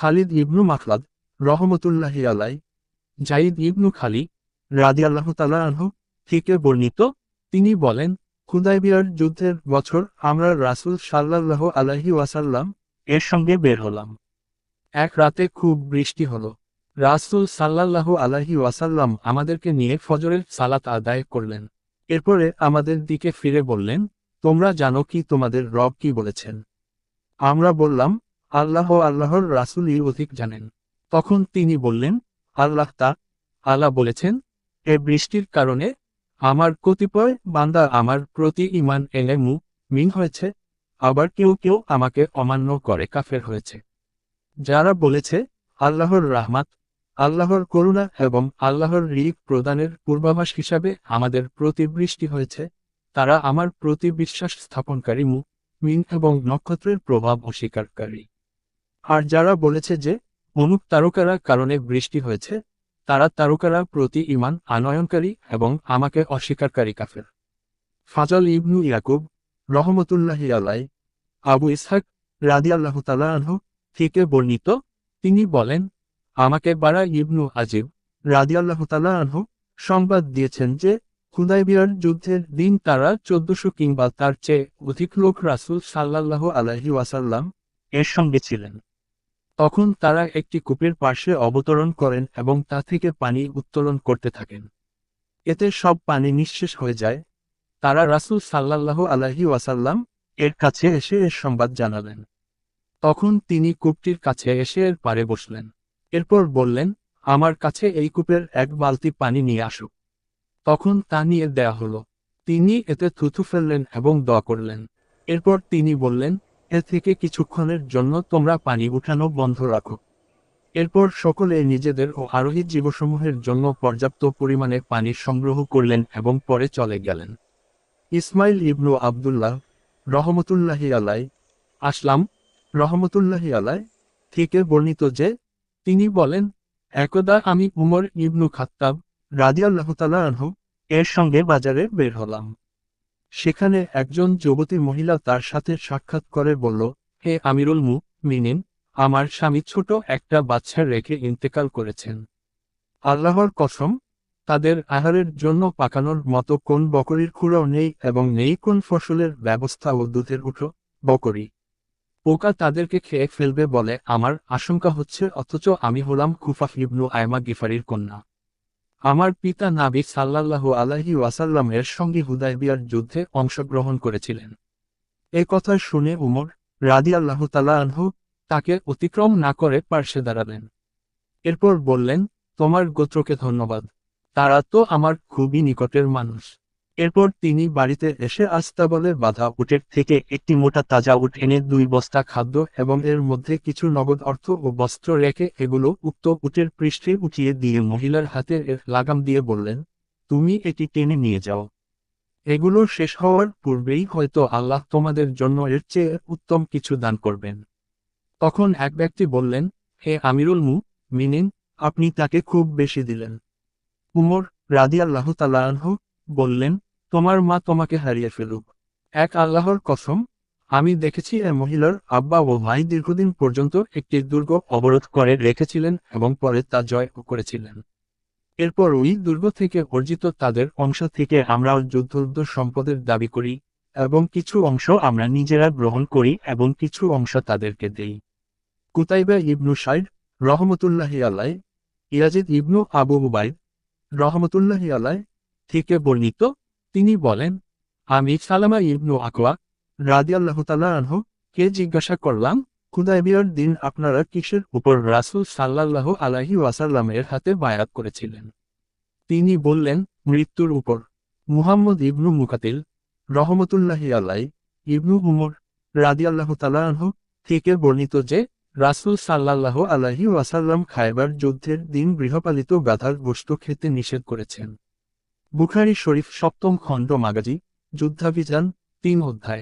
খালিদ ইবনু মাখলাদ রহমতুল্লাহি আলাই জাইদ ইবনু খালি রাদিয়াল্লাহ তালা আনহু থেকে বর্ণিত। তিনি বলেন, খুদাইবিয়ার যুদ্ধের বছর আমরা রাসূল সাল্লাল্লাহু আলাইহি ওয়াসাল্লাম এর সঙ্গে বের হলাম। এক রাতে খুব বৃষ্টি হলো। রাসূল সাল্লাল্লাহু আলাইহি ওয়াসাল্লাম আমাদেরকে নিয়ে ফজরের সালাত আদায় করলেন। এরপরে আমাদের দিকে ফিরে বললেন, তোমরা জানো কি তোমাদের রব কি বলেছেন? আমরা বললাম আল্লাহ আল্লাহর রাসূলই অধিক জানেন। তখন তিনি বললেন, আল্লাহ তা, আল্লাহ বলেছেন, এ বৃষ্টির কারণে আমার কতিপয় বান্দা আমার প্রতি ইমান এনে মু, মিন হয়েছে, আবার কেউ কেউ আমাকে অমান্য করে কাফের হয়েছে। যারা বলেছে, আল্লাহর রাহমাত, আল্লাহর করুণা এবং আল্লাহর রিক প্রদানের পূর্বাভাস হিসাবে আমাদের প্রতি বৃষ্টি হয়েছে, তারা আমার প্রতি বিশ্বাস স্থাপনকারী মু, মিন এবং নক্ষত্রের প্রভাব অস্বীকারী আর যারা বলেছে যে অনুপ তারকারা কারণে বৃষ্টি হয়েছে, তারা তারকারা প্রতি ইমান আনয়নকারী এবং আমাকে অস্বীকারী কাফের। ফাজল ইবনু ইয়াকুব রহমতুল্লাহি আলাই আবু ইসহাক রাদিয়াল্লাহ তালা আনহু থেকে বর্ণিত, তিনি বলেন, আমাকে বারা ইবনু আজিব রাদিয়াল্লাহ তালা আনহু সংবাদ দিয়েছেন যে হুদাইবিয়ার যুদ্ধের দিন তারা চোদ্দশো কিংবা তার চেয়ে অধিক লোক রাসূল সাল্লাল্লাহু আলাইহি ওয়াসাল্লাম এর সঙ্গে ছিলেন। তখন তারা একটি কূপের পার্শ্বে অবতরণ করেন এবং তা থেকে পানি উত্তোলন করতে থাকেন। এতে সব পানি নিঃশেষ হয়ে যায়। তারা রাসূল সাল্লাল্লাহু আলাইহি ওয়াসাল্লাম এর কাছে এসে এর সংবাদ জানালেন। তখন তিনি কূপটির কাছে এসে এর পারে বসলেন। এরপর বললেন, আমার কাছে এই কূপের এক বালতি পানি নিয়ে আসুক তখন তা নিয়ে দেয়া হলো। তিনি এতে থুথু ফেললেন এবং দোয়া করলেন। এরপর তিনি বললেন এ থেকে কিছুক্ষণের জন্য তোমরা পানি উঠানো বন্ধ রাখো। এরপর সকলে নিজেদের ও আরোহী জীবসমূহের জন্য পর্যাপ্ত পরিমাণে পানি সংগ্রহ করলেন এবং পরে চলে গেলেন। ইসমাইল ইবনু আবদুল্লাহ রহমতুল্লাহি আলাই আসলাম রহমতুল্লাহি আলাই থেকে বর্ণিত যে, তিনি বলেন, একদা আমি উমর ইবনু খাত্তাব রাদিয়াল্লাহ তালা আনহু এর সঙ্গে বাজারে বের হলাম। সেখানে একজন যুবতী মহিলা তার সাথে সাক্ষাৎ করে বলল, হে আমিরুল মু মিনিন আমার স্বামী ছোট একটা বাচ্চা রেখে ইন্তেকাল করেছেন। আল্লাহর কসম, তাদের আহারের জন্য পাকানোর মতো কোন বকরির খুঁড়ো নেই এবং নেই কোন ফসলের ব্যবস্থা ও দুধের উঠো, বকরি। পোকা তাদেরকে খেয়ে ফেলবে বলে আমার আশঙ্কা হচ্ছে, অথচ আমি হলাম খুফাফ ইবনু আয়মা গিফারির কন্যা। আমার পিতা নাবিক সাল্লাল্লাহু আলাইহি ওয়াসাল্লামের সঙ্গে হুদায়বিয়ার যুদ্ধে অংশগ্রহণ করেছিলেন। এ কথা শুনে উমর রাদি আল্লাহ আনহু তাকে অতিক্রম না করে পার্শ্বে দাঁড়ালেন। এরপর বললেন, তোমার গোত্রকে ধন্যবাদ। তারা তো আমার খুবই নিকটের মানুষ। এরপর তিনি বাড়িতে এসে আস্তাবলের বাধা উটের থেকে একটি মোটা তাজা উট এনে দুই বস্তা খাদ্য এবং এর মধ্যে কিছু নগদ অর্থ ও বস্ত্র রেখে এগুলো উক্ত উটের পৃষ্ঠে উঠিয়ে দিয়ে মহিলার হাতে লাগাম দিয়ে বললেন, তুমি এটি টেনে নিয়ে যাও। এগুলো শেষ হওয়ার পূর্বেই হয়তো আল্লাহ তোমাদের জন্য এর চেয়ে উত্তম কিছু দান করবেন। তখন এক ব্যক্তি বললেন, হে আমিরুল মু, মিনিন, আপনি তাকে খুব বেশি দিলেন। উমর রাদিয়াল্লাহ তালাহ বললেন তোমার মা তোমাকে হারিয়ে ফেলুক। এক আল্লাহর কসম, আমি দেখেছি এ মহিলার আব্বা ও ভাই দীর্ঘদিন পর্যন্ত একটি দুর্গ অবরোধ করে রেখেছিলেন এবং পরে তা জয় করেছিলেন। এরপর ওই দুর্গ থেকে অর্জিত তাদের অংশ থেকে আমরা যুদ্ধ সম্পদের দাবি করি এবং কিছু অংশ আমরা নিজেরা গ্রহণ করি এবং কিছু অংশ তাদেরকে দেই। কুতাইবা ইবনু সাইড রহমতুল্লাহি আলাই ইয়াজিদ ইবনু আবু উবাইদ, রহমতুল্লাহি আলাই থেকে বর্ণিত তিনি বলেন, আমি সালামা ইবনু আকওয়া রাদিয়াল্লাহ তালা আনহু কে জিজ্ঞাসা করলাম খুদাইবিয়ার দিন আপনারা কিসের উপর রাসূল সাল্লাল্লাহ আলাহি ওয়াসাল্লামের হাতে বায়াত করেছিলেন? তিনি বললেন, মৃত্যুর উপর। মুহাম্মদ ইবনু মুকাতিল রহমতুল্লাহি আলাই ইবনু উমর রাদিয়াল্লাহ তালা আনহু থেকে বর্ণিত যে, রাসূল সাল্লাল্লাহ আলাহি ওয়াসাল্লাম খায়বার যুদ্ধের দিন গৃহপালিত গাধার গোশত খেতে নিষেধ করেছেন। বুখারি শরীফ সপ্তম খণ্ড মাগাজি যুদ্ধাভিযান তিন অধ্যায়।